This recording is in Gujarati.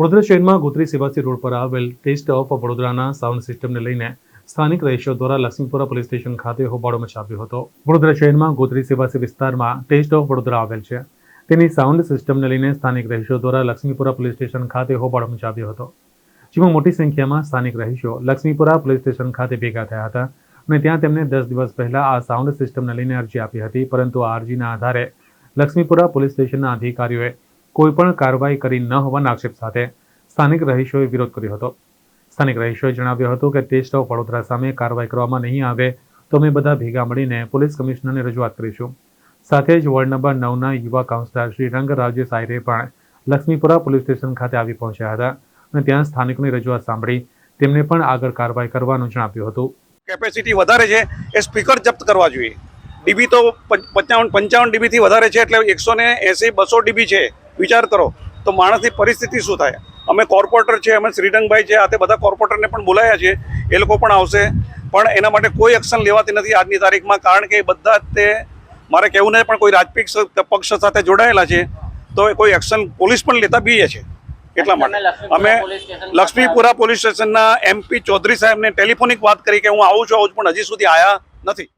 વડોદરા શહેરમાં ગોત્રી સેવાસી રોડ પર આવેલ ટેસ્ટ ઓફ વડોદરાના સાઉન્ડ સિસ્ટમને લઈને સ્થાનિક રહીશો દ્વારા લક્ષ્મીપુરા પોલીસ સ્ટેશન ખાતે હોબાળો મચાવ્યો હતો. વડોદરા શહેરમાં ગોત્રી સેવાસી વિસ્તારમાં ટેસ્ટ ઓફ વડોદરા આવેલ છે. તેની સાઉન્ડ સિસ્ટમને લઈને સ્થાનિક રહીશો દ્વારા લક્ષ્મીપુરા પોલીસ સ્ટેશન ખાતે હોબાળો મચાવ્યો હતો. જેમાં મોટી સંખ્યામાં સ્થાનિક રહીશો લક્ષ્મીપુરા પોલીસ સ્ટેશન ખાતે ભેગા થયા હતા અને ત્યાં તેમને દસ દિવસ પહેલા આ સાઉન્ડ સિસ્ટમને લઈને અરજી આપી હતી, પરંતુ આ અરજીના આધારે લક્ષ્મીપુરા પોલીસ સ્ટેશનના અધિકારીઓએ કોઈ પણ કાર્યવાહી કરી ન હોવાના આક્ષેપ સાથે સ્થાનિક રહીશોએ વિરોધ કર્યો હતો. સ્થાનિક રહીશોએ જણાવ્યું હતું કે ટેસ્ટ ઓફ વડોદરા સામે કાર્યવાહી કરવામાં નહીં આવે તો અમે બધા ભેગા મળીને પોલીસ કમિશનરને રજૂઆત કરીશું. સાથે જ વોર્ડ નંબર નવના યુવા કાઉન્સિલર શ્રી રંગ રાજેશ આયરે પણ લક્ષ્મીપુરા પોલીસ સ્ટેશન ખાતે આવી પહોંચ્યા હતા અને ત્યાં સ્થાનિકોની રજૂઆત સાંભળી તેમને પણ આગળ કાર્યવાહી કરવાનું જણાવ્યું હતું. કેપેસિટી વધારે છે એ સ્પીકર જપ્ત કરવા જોઈએ. ડીબી તો પંચાવન પંચાવન ડીબીથી વધારે છે એટલે એકસો ને એંસી, બસો ડીબી છે. વિચાર કરો તો માણસની પરિસ્થિતિ શું થાય? અમે કોર્પોરેટર છે અમે શ્રીરંગભાઈ છે આ તે બધા કોર્પોરેટરને પણ બોલાયા છે એ લોકો પણ આવશે. પણ એના માટે કોઈ એક્શન લેવાતી નથી આજની તારીખમાં કારણ કે બધા તે મારે કહેવું નહીં પણ કોઈ રાજકીય પક્ષ સાથે જોડાયેલા છે તો એ કોઈ એક્શન પોલીસ પણ લેતા બીએ છે. એટલા માટે. અમે લક્ષ્મીપુરા પોલીસ સ્ટેશનના એમપી ચૌધરી સાહેબને ટેલિફોનિક વાત કરી કે હું આવું છું આવું છું પણ હજી સુધી આવ્યા નથી.